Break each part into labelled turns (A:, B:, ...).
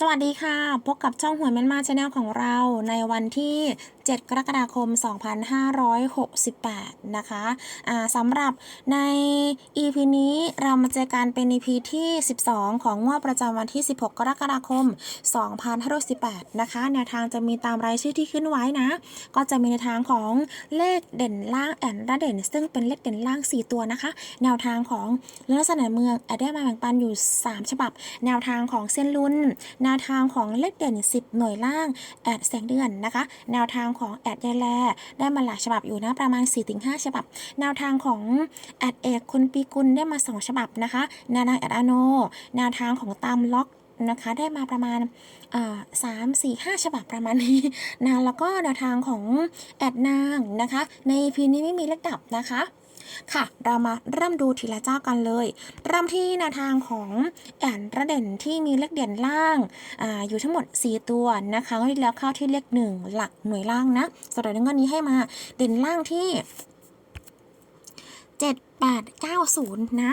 A: สวัสดีค่ะ พบกับช่องหวยแม่นมาชาแนลของเราในวันที่ 7 กรกฎาคม 2568 นะคะอ่าสำหรับใน EP นี้เรามาเจอกันเป็น EP ที่ 12 ของงวดประจำวันที่ 16 กรกฎาคม 2568 นะคะ แนวทางจะมีตามรายชื่อที่ขึ้นไว้นะ ก็จะมีในทางของเลขเด่นล่างแอนและเด่น ซึ่งเป็นเลขเด่นล่าง 4 ตัวนะคะ แนวทางของเรื่องลักษณะเมืองแอดได้มาแบ่งปันอยู่ 3 ฉบับ แนวทางของเส้นลุนแนวทางของเลขเด่น 10 หน่วยล่างแอดแสงเดือนนะคะ แนวทางของแอดยายแลได้มาหลายฉบับอยู่นะประมาณ 4-5 ฉบับ แนวทางของแอดเอกคุณปีกุลได้มา 2 ฉบับนะคะแนวทางแอดอโน แนวทางของตามล็อกนะคะได้มาประมาณสามสี่ห้าฉบับประมาณนี้นะแล้วก็แนวทางของแอดนางนะคะ ในพีนี้ไม่มีเลขดับนะคะ ค่ะ เรามาเริ่มดูทีละเจ้ากันเลยเริ่มที่แนวทางของแอนระเด่นที่มีเลขเด่นล่างอาอยู่ทั้งหมด 4 ตัวนะคะก็ที่แล้วเข้าที่เลขหนึ่งหลักหน่วยล่างนะสำหรับเรื่องนี้ให้มาเด่นล่างที่ 7890 นะ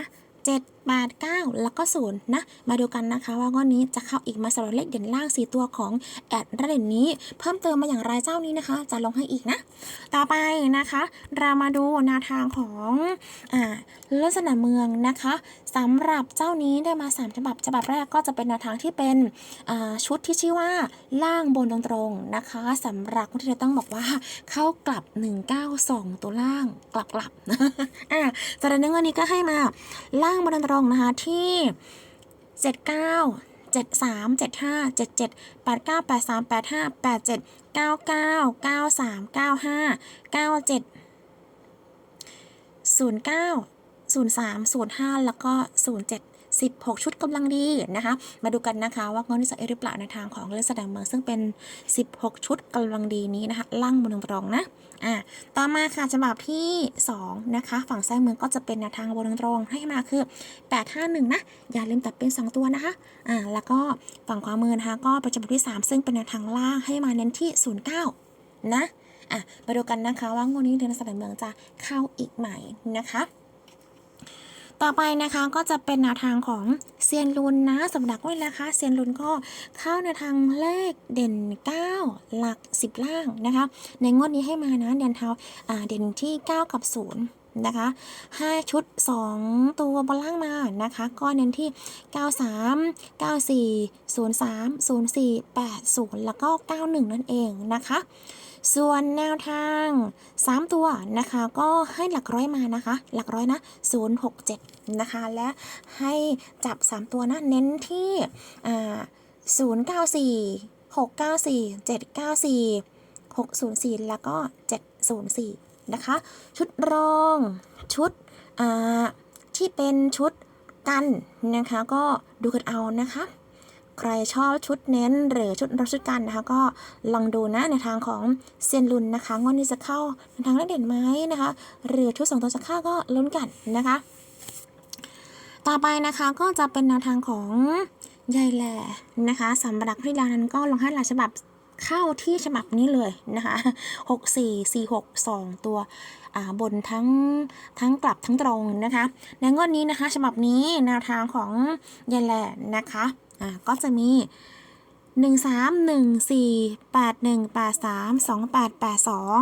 A: 8 9 แล้วก็ 0 นะ มาดูกันนะคะว่างวดนี้จะเข้าอีกมาสำหรับเลขเด่นล่าง 4 ตัวของแอดระเด่นนี้ เพิ่มเติมมาอย่างไรเจ้านี้นะคะ จะลงให้อีกนะ ต่อไปนะคะ เรามาดูแนวทางของอ่าลักษณะเมืองนะคะสำหรับเจ้านี้ได้มา 3 ฉบับฉบับแรกก็จะเป็นแนวทางที่เป็นอ่าชุดที่ชื่อว่าล่างบนตรงๆนะคะสำหรับคนที่เราต้องบอกว่าเข้ากลับ 192 ตัวล่างกลับกลับอ่าสำหรับในเงินนี้ก็ให้มาล่างบนตรงรงนะคะที่ 79 73 75 77 89 83 85 87 99 93 95 97 09 03 05 แล้วก็ 07 16 ชุดกำลังดีนะคะ มาดูกันนะคะ ว่าเงินที่จะเอหรือเปล่าในทางของเลขแสดงเมืองซึ่งเป็น 16 ชุดกำลังดีนี้นะคะล่างบนตรงนะอ่าต่อมาค่ะฉบับที่ 2 นะคะ ฝั่งซ้ายมือก็จะเป็นแนวทางบนตรงให้มาคือ 851 นะ อย่าลืมตัดเป็น 2 ตัวนะคะอ่าแล้วก็ฝั่งขวามือนะคะก็เป็นฉบับที่ 3 ซึ่งเป็นแนวทางล่างให้มาเน้นที่ 09 นะอะมาดูกันนะคะว่างวดนี้เดือนแสดงเมืองจะเข้าอีกไหมนะคะ ต่อไปนะคะก็จะเป็นแนวทางของเซียนลุนนะสำหรับวันนะคะเซียนลุนก็เข้าในวทางเลขเด่น 9 หลัก 10 ล่างนะคะ ในงวดนี้ให้มานะเด่นเท้าอ่าเด่นที่ 9 กับ 0 นะคะห้าชุด 2 ตัวบนล่างมานะคะ ก็เน้นที่ 93 94 03 04 80 แล้วก็ 91 นั่นเองนะคะส่วนแนวทาง 3 ตัวนะคะ ก็ให้หลักร้อยมานะคะ หลักร้อยนะ 067 นะคะ และให้จับ 3 ตัวนะ เน้นที่094 694 794 604 แล้วก็ 704 นะคะ ชุดรองชุดที่เป็นชุดกันนะคะก็ดูกันเอานะคะ ใครชอบชุดเน้นหรือชุดรับชุดกันนะคะ ก็ลองดูนะในทางของเซียนลุนนะคะงวดนี้จะเข้าในทางเลขเด่นไหมนะคะ หรือชุดสองตัวจะเข้าก็ลุ้นกันนะคะ ต่อไปนะคะก็จะเป็นแนวทางของยายแหล่นะคะสำหรับที่แล้วนั้นก็ลองให้หลายฉบับ เข้าที่ฉบับนี้เลยนะคะ6 4 4 6 2ตัวอ่าบนทั้งทั้งกลับทั้งตรงนะคะในงวดนี้นะคะฉบับนี้แนวทางของยายแหล่นะคะอ่าก็จะมีหนึ่งสามหนึ่งสี่แปดหนึ่งแปดสามสองแปดแปดสอง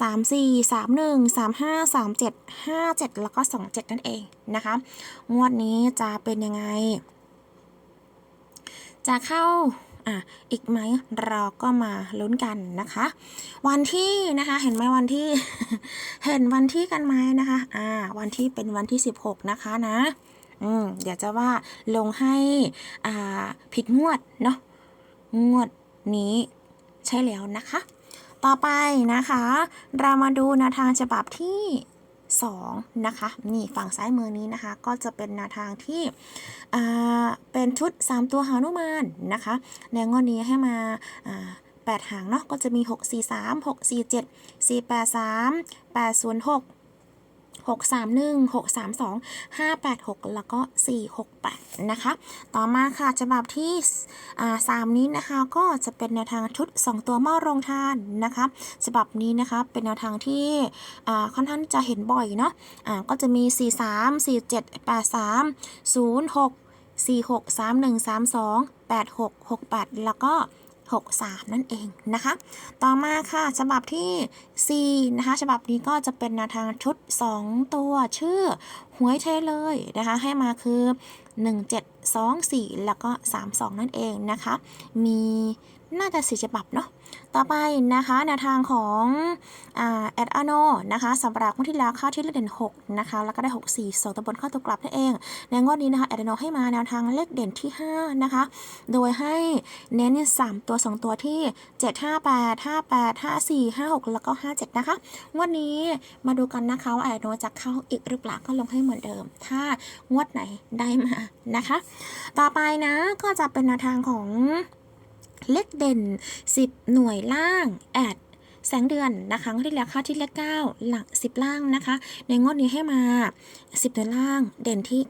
A: สามสี่สามหนึ่งสามห้าสามเจ็ดห้าเจ็ดแล้วก็สองเจ็ดนั่นเองนะคะ งวดนี้จะเป็นยังไง จะเข้า อะอีกไหมเราก็มาลุ้นกันนะคะ วันที่นะคะ เห็นไหมวันที่ เห็นวันที่กันไหมนะคะอ่าวันที่เป็นวันที่ 16 นะคะนะอืมเดี๋ยวจะว่าลงให้อ่าผิดงวดเนาะงวดนี้ใช่แล้วนะคะ ต่อไปนะคะ เรามาดูแนวทางฉบับที่ 2 นะคะ นี่ฝั่งซ้ายมือนี้นะคะ ก็จะเป็นแนวทางที่อ่าเป็นชุด 3 ตัวหานุมานนะคะ ในงวดนี้ให้มาา8หางเนาะก็จะมี 6 4 3 6 4 7 4 8 3 8 0 6 6 3 1 6 3 2 5 8 6 แล้วก็ 4 6 8 นะคะ ต่อมาค่ะฉบับที่อ่าสามนี้นะคะก็จะเป็นแนวทางชุด 2 ตัวหม้อโรงทานนะคะฉบับนี้นะคะเป็นแนวทางที่ค่อนข้างจะเห็นบ่อยเนาะอ่าก็จะมี 4 3 4 7 8 3 0 6 4 6 3 1 3 2 8 6 6 8 แล้วก็ 63 นั่นเองนะคะ ต่อมาค่ะฉบับที่4นะคะฉบับนี้ก็จะเป็นแนวทางชุด 2 ตัวชื่อหวยเทเลยนะคะ ให้มาคือ 1 7 2 4 แล้วก็ 3 2 นั่นเองนะคะ มีน่าจะสี่ฉบับเนาะ ต่อไปนะคะแนวทางของแอดอโนนะคะสำหรับงวดที่แล้วเข้าที่เลขเด่น 6 นะคะ แล้วก็ได้ 6 4 2ตัวบนเข้าตัวกลับนั่นเอง ในงวดนี้นะคะแอดอโนให้มาแนวทางเลขเด่นที่ 5 นะคะ โดยให้เน้น 3 ตัว 2 ตัวที่ 7 5 8 5 8 5 4 5 6 แล้วก็ 57 นะคะ งวดนี้มาดูกันนะคะว่าแอดอโนจะเข้าอีกหรือเปล่าก็ลงให้เหมือนเดิม ถ้างวดไหนได้มานะคะ ต่อไปนะก็จะเป็นแนวทางของ เลขเด่น 10 หน่วยล่างแอดแสงเดือนนะคะงวดที่แล้วค่าที่เลข9หลัก 10 ล่างนะคะ ในงวดนี้ให้มา 10หน่วยล่างเด่นที่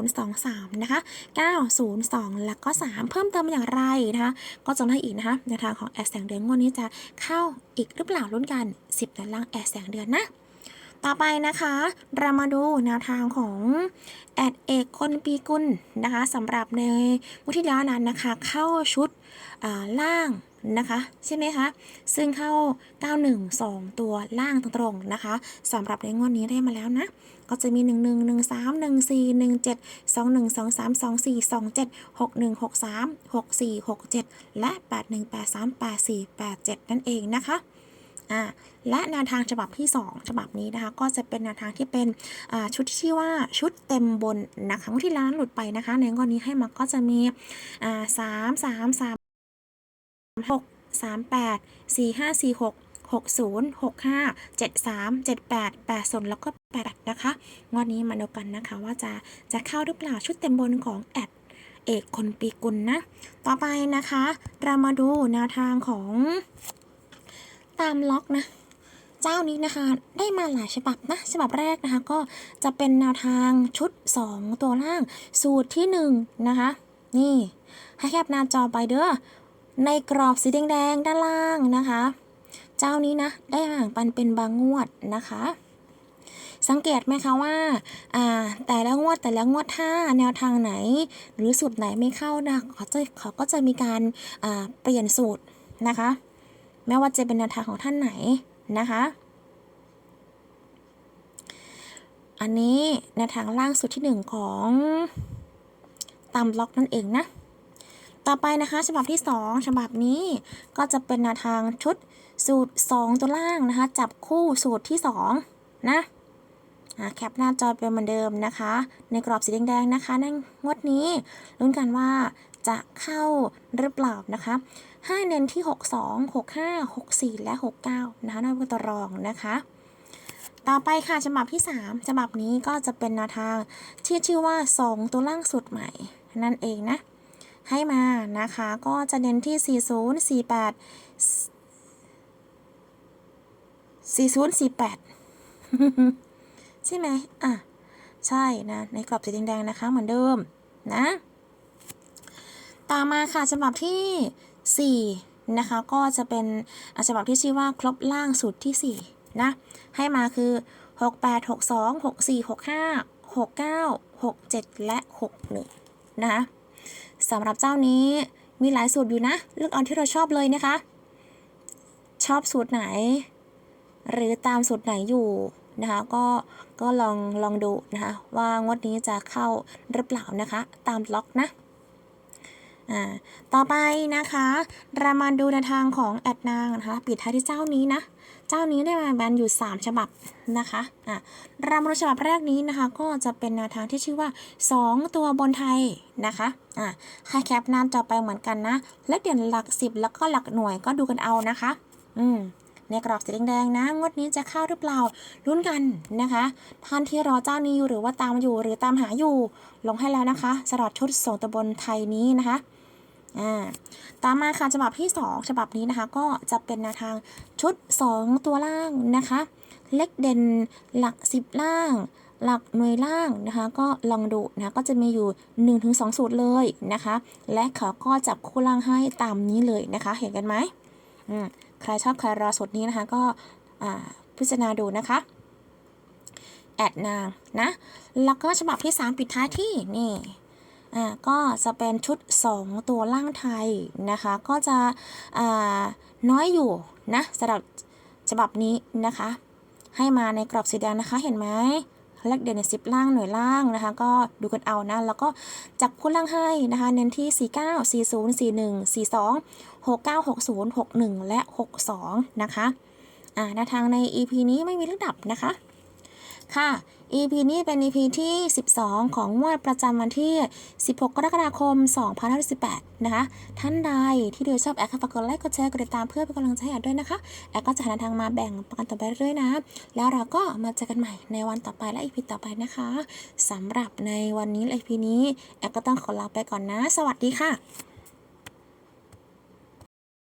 A: 9023 นะคะ 902 แล้วก็ 3 เพิ่มเติมอย่างไรนะคะ ก็จะให้อีกนะคะในทางของแอดแสงเดือนงวดนี้จะเข้าอีกหรือเปล่ารุ่นกัน 10หน่วยล่างแอดแสงเดือนนะ ต่อไปนะคะ เรามาดูแนวทางของแอดเอกคนปีกุลนะคะสำหรับในวุฒิแล้วนั้นนะคะ เข้าชุดอ่าล่างนะคะใช่ไหมคะ ซึ่งเข้า 912 ตัวล่างตรงๆนะคะสำหรับในงวดนี้ได้มาแล้วนะ ก็จะมี 1 1 1 3 1 4 1 7 2 1 2 3 2 4 2 7 6 1 6 3 6 4 6 7 และ 8 1 8 3 8 4 8 7 นั่นเองนะคะ อ่าและแนวทางฉบับที่ 2 ฉบับนี้นะคะ ก็จะเป็นแนวทางที่เป็นชุดที่ชื่อว่าชุดเต็มบนนะคะที่ร้านหลุดไปนะคะ ในงวดนี้ให้มาก็จะมีสามสามสามหกสามแปดสี่ห้าสี่หกหกศูนย์หกห้าเจ็ดสามเจ็ดแปดแปดศูนย์แล้วก็แปดนะคะงวดนี้มาดูกันนะคะว่าจะจะเข้าหรือเปล่าชุดเต็มบนของแอดเอกคนปีกุลนะ ต่อไปนะคะ เรามาดูแนวทางของ ตามล็อกนะเจ้านี้นะคะ ได้มาหลายฉบับนะฉบับแรกนะคะ ก็จะเป็นแนวทางชุด 2 ตัวล่าง สูตรที่ 1 นะคะ นี่ ให้แคปหน้าจอไปเด้อในกรอบสีแดงๆด้านล่างนะคะ เจ้านี้นะ ได้ห่างปันเป็นบางงวดนะคะ สังเกตไหมคะว่าอ่าแต่ละงวดแต่ละงวดถ้าแนวทางไหน หรือสูตรไหนไม่เข้านะเขาจะเขาก็จะมีการอ่าเปลี่ยนสูตรนะคะ ไม่ว่าจะเป็นแนวทางของท่านไหนนะคะ อันนี้แนวทางล่างสุดที่หนึ่งของตามล็อกนั่นเองนะ ต่อไปนะคะฉบับที่ 2 ฉบับนี้ก็จะเป็นแนวทางชุดสูตร 2 ตัวล่างนะคะ จับคู่สูตรที่ 2 นะอ่าแคปหน้าจอเป็นเหมือนเดิมนะคะ ในกรอบสีแดงๆนะคะในงวดนี้ลุ้นกันว่า จะเข้าหรือเปล่านะคะให้เน้นที่ 62 65 64 และ 69 นะคะในวตรองนะคะต่อไปค่ะฉบับที่ 3 ฉบับนี้ก็จะเป็นแนวทางที่ชื่อว่า 2 ตัวล่างสุดใหม่ นั่นเองนะ ให้มานะคะก็จะเน้นที่ 40 48 40 48 ใช่ไหมอะ ใช่นะ ในกรอบสีแดงๆนะคะเหมือนเดิมนะ ตามมาค่ะฉบับที่ 4 นะคะ ก็จะเป็นฉบับที่ชื่อว่าครบล่างสุดที่ 4 นะ ให้มาคือ 68 62 64 65 69 67 และ 61 นะคะสำหรับเจ้านี้มีหลายสูตรอยู่นะ เลือกเอาที่เราชอบเลยนะคะ ชอบสูตรไหน หรือตามสูตรไหนอยู่นะคะก็ก็ลองลองดูนะคะว่างวดนี้จะเข้าหรือเปล่านะคะ ตามล็อกนะ ต่อไปนะคะเรามาดูในวทางของแอดนางนะคะปิดท้ายที่เจ้านี้นะ เจ้านี้ได้มาแบนอยู่ 3 ฉบับนะคะอ่ารามาดูฉบับแรกนี้นะคะก็จะเป็นแนวทางที่ชื่อว่า 2 ตัวบนไทยนะคะอ่าให้แคปหน้าจอไปเหมือนกันนะ และเด่นหลัก 10 แล้วก็หลักหน่วยก็ดูกันเอานะคะ อืมในกรอบสีแดงๆนะ งวดนี้จะเข้าหรือเปล่าลุ้นกันนะคะ ท่านที่รอเจ้านี้อยู่หรือว่าตามอยู่หรือตามหาอยู่ ลงให้แล้วนะคะสำหรับชุดสองตะบนไทยนี้นะคะ อ่าตามมาค่ะฉบับที่ 2 ฉบับนี้นะคะ ก็จะเป็นแนวทางชุด 2 ตัวล่างนะคะ เลขเด่นหลัก 10 ล่าง หลักหน่วยล่างนะคะ ก็ลองดูนะก็จะมีอยู่ 1-2 สูตรเลยนะคะ และเขาก็จับคู่ล่างให้ตามนี้เลยนะคะ เห็นกันไหมอืมใครชอบใครรอสูตรนี้นะคะ ก็อ่าพิจารณาดูนะคะแอดนางนะ แล้วก็ฉบับที่ 3 ปิดท้ายที่นี่ อ่าก็จะเป็นชุด 2 ตัวล่างไทยนะคะ ก็จะอ่าน้อยอยู่นะสำหรับฉบับนี้นะคะ ให้มาในกรอบสีแดงนะคะเห็นไหมเลขเด่นสิบล่างหน่วยล่างนะคะ ก็ดูกันเอานะแล้วก็จับคู่ล่างให้นะคะ เน้นที่ 49 40 41 42 69 60 61 และ 62 นะคะอ่าแนวทางใน EP นี้ไม่มีเลขดับนะคะ ค่ะ EP นี้เป็น EP ที่ 12 ของงวดประจำวันที่ 16 กรกฎาคม 2518 นะคะ ท่านใดที่ดูชอบแอดฝากกดไลค์ กดแชร์ กดติดตามเพื่อเป็นกำลังใจให้ด้วยนะคะ แอดก็จะหาทางมาแบ่งปันต่อไปเรื่อยๆนะ แล้วเราก็มาเจอกันใหม่ในวันต่อไปและ EP ต่อไปนะคะสำหรับในวันนี้และ EP นี้ แอดก็ต้องขอลาไปก่อนนะ สวัสดีค่ะ